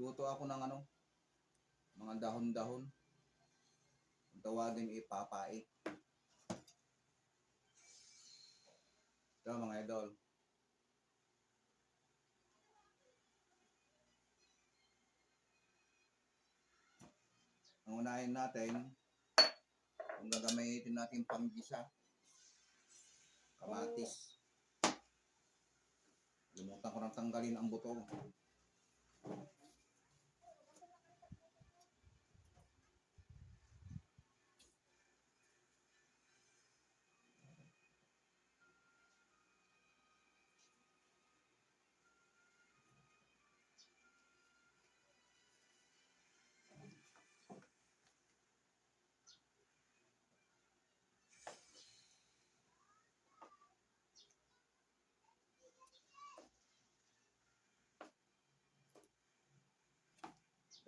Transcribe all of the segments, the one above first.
Luto ako ng ano, mga dahon-dahon. Kung tawagin ipapait. Ito mga idol. Ang unahin natin, kung gagamitin natin panggisa, kamatis. Limutan ko nang tanggalin ang buto.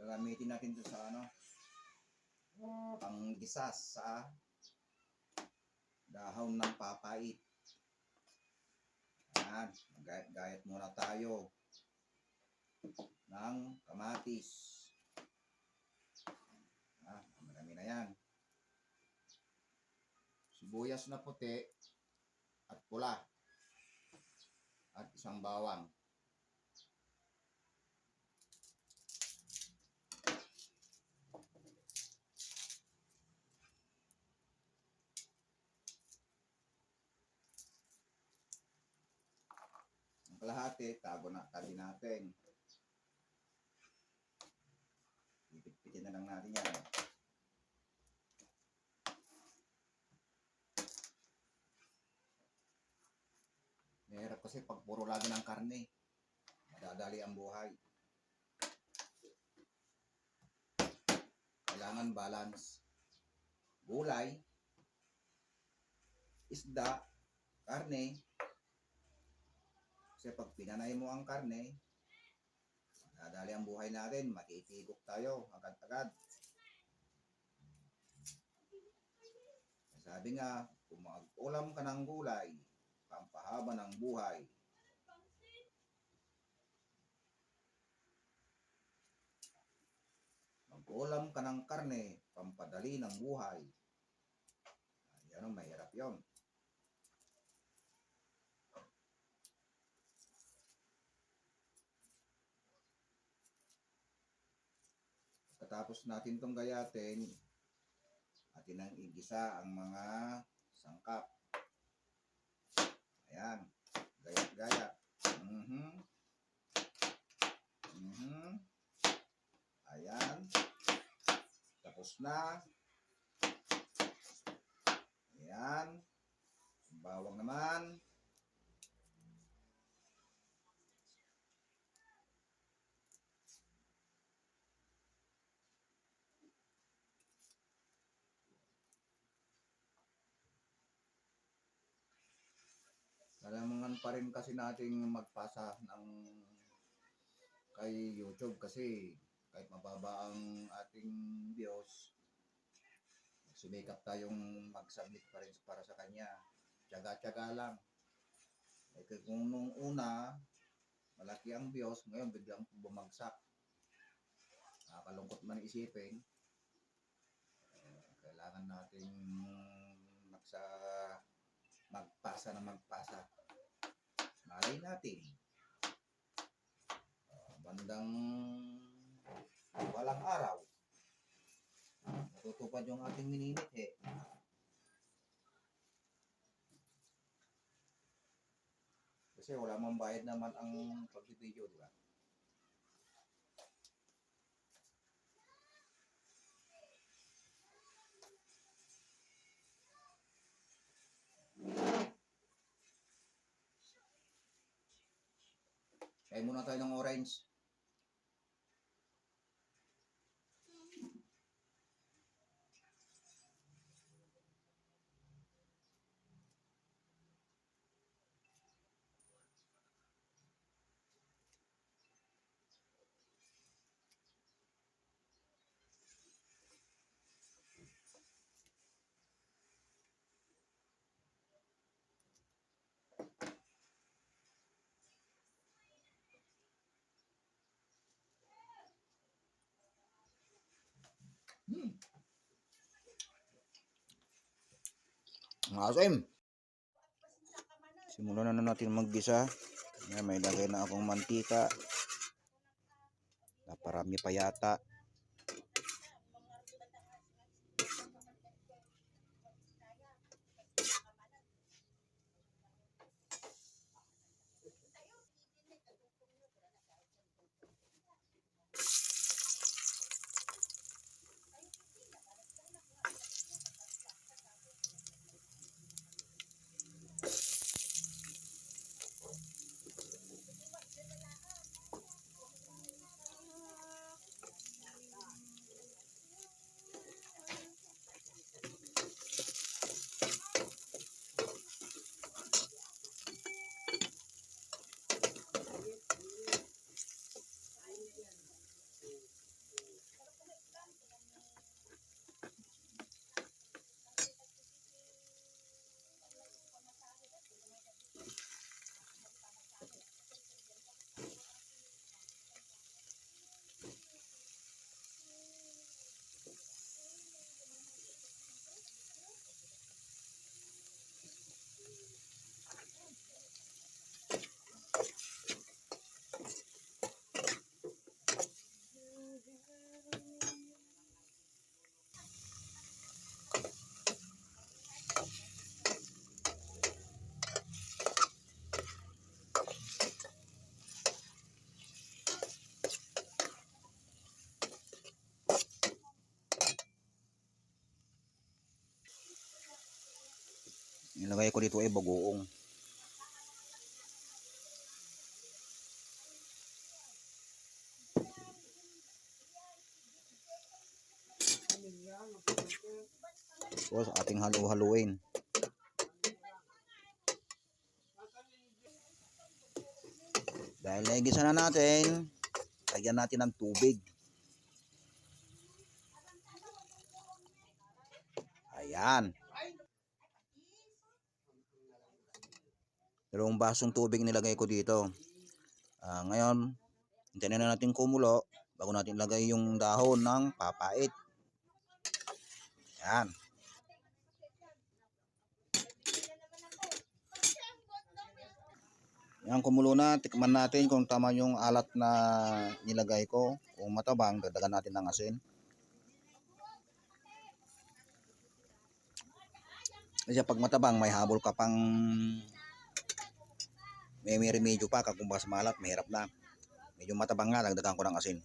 Gagamitin natin to sa ano, panggisas sa dahon ng papait. Ayan, gayat muna tayo ng kamatis. Ah, marami na yan. Sibuyas na puti at pula at isang bawang. Ang kalahati, tago na, tabi natin. Pipit-pitin na lang natin yan. Mahirap kasi pag puro lagi ng karne, madadali ang buhay. Kailangan balance. Gulay, isda, karne, kasi pag pinanay mo ang karne, dadali ang buhay natin, matitigok tayo agad-agad. Sabi nga, kung mag-ulam ka ng gulay, pampahaba ng buhay. Mag-ulam ka ng karne, pampadali ng buhay. Yan ang mahirap yon. Pagkatapos natin itong gayatin, atin ang igisa ang mga sangkap. Ayan. Gayat-gaya. Mhm. Mhm. Ayan. Tapos na. Ayan. Bawang naman. Kailangan pa rin kasi nating magpasa ng kay YouTube kasi kahit mababa ang ating views, sumikap tayong mag-submit pa rin para sa kanya. Tiyaga-tiyaga lang. Eh, kung nung una, malaki ang views, ngayon biglang bumagsak. Nakakalungkot man isipin. Kailangan nating magsa magpasa na magpasa. Malay natin. Ah, bandang walang araw. Natutupad yung ating minimit eh. Kasi wala mang bayad naman ang pag-video, di ba? Kain muna tayo ng orange. Hmm. Ang asim. Simulan na natin maggisa. May lagay na akong mantika. Naparami pa yata. Nilagay ko dito ay bagoong. Sa ating halu-haluin. Dahil naigisa na natin, lagyan natin ng tubig. Ayan. Dalawang basong tubig nilagay ko dito. Ah, ngayon, hintayin na natin kumulo bago natin lagay yung dahon ng papait. Yan. Yan, kumulo na. Tikman natin kung tama yung alat na nilagay ko. Kung matabang, dagdagan natin ng asin. Kasi pag matabang, may habol ka pang may, may remedyo pa kung baka malat, mahirap na. Medyo matabang nga, dagdagan ko ng asin.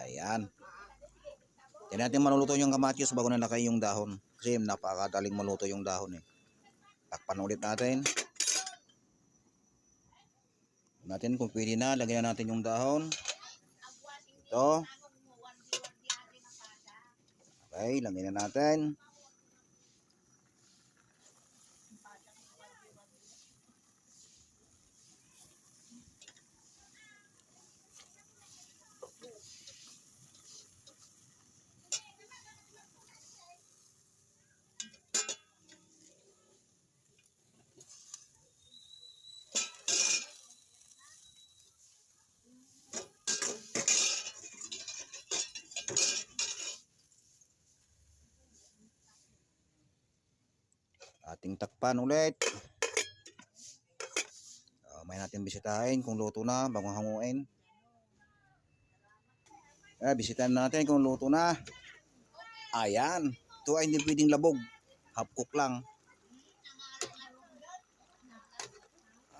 Ayan. Yan natin maluluto yung kamatis bago nalakay yung dahon. Kasi napakadaling maluto yung dahon eh. Takpan ulit natin. Natin kung pwede na, lagyan na natin yung dahon. Ito. Okay, lagyan na natin. Ating takpan ulit. Uh, may natin bisitahin kung luto na bago hanguin. Eh, bisitahin natin kung luto na. Ayan. Ito ay hindi pwedeng labog. Half cook lang.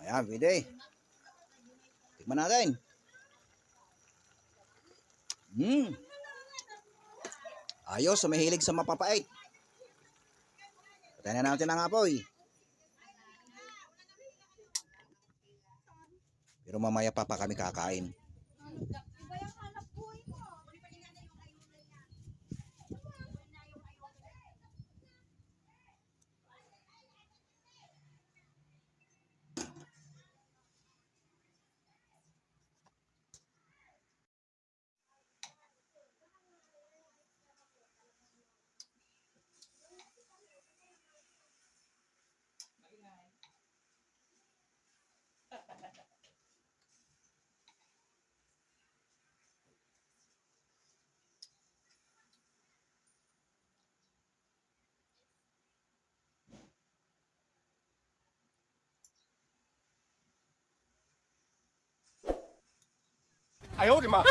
Ayan, pwede. Tikman natin. Hmm. Ayos, sumihilig sa mapapait. Patayin na natin ang apoy. Pero mamaya pa pa kami kakain. 哎呦我的妈！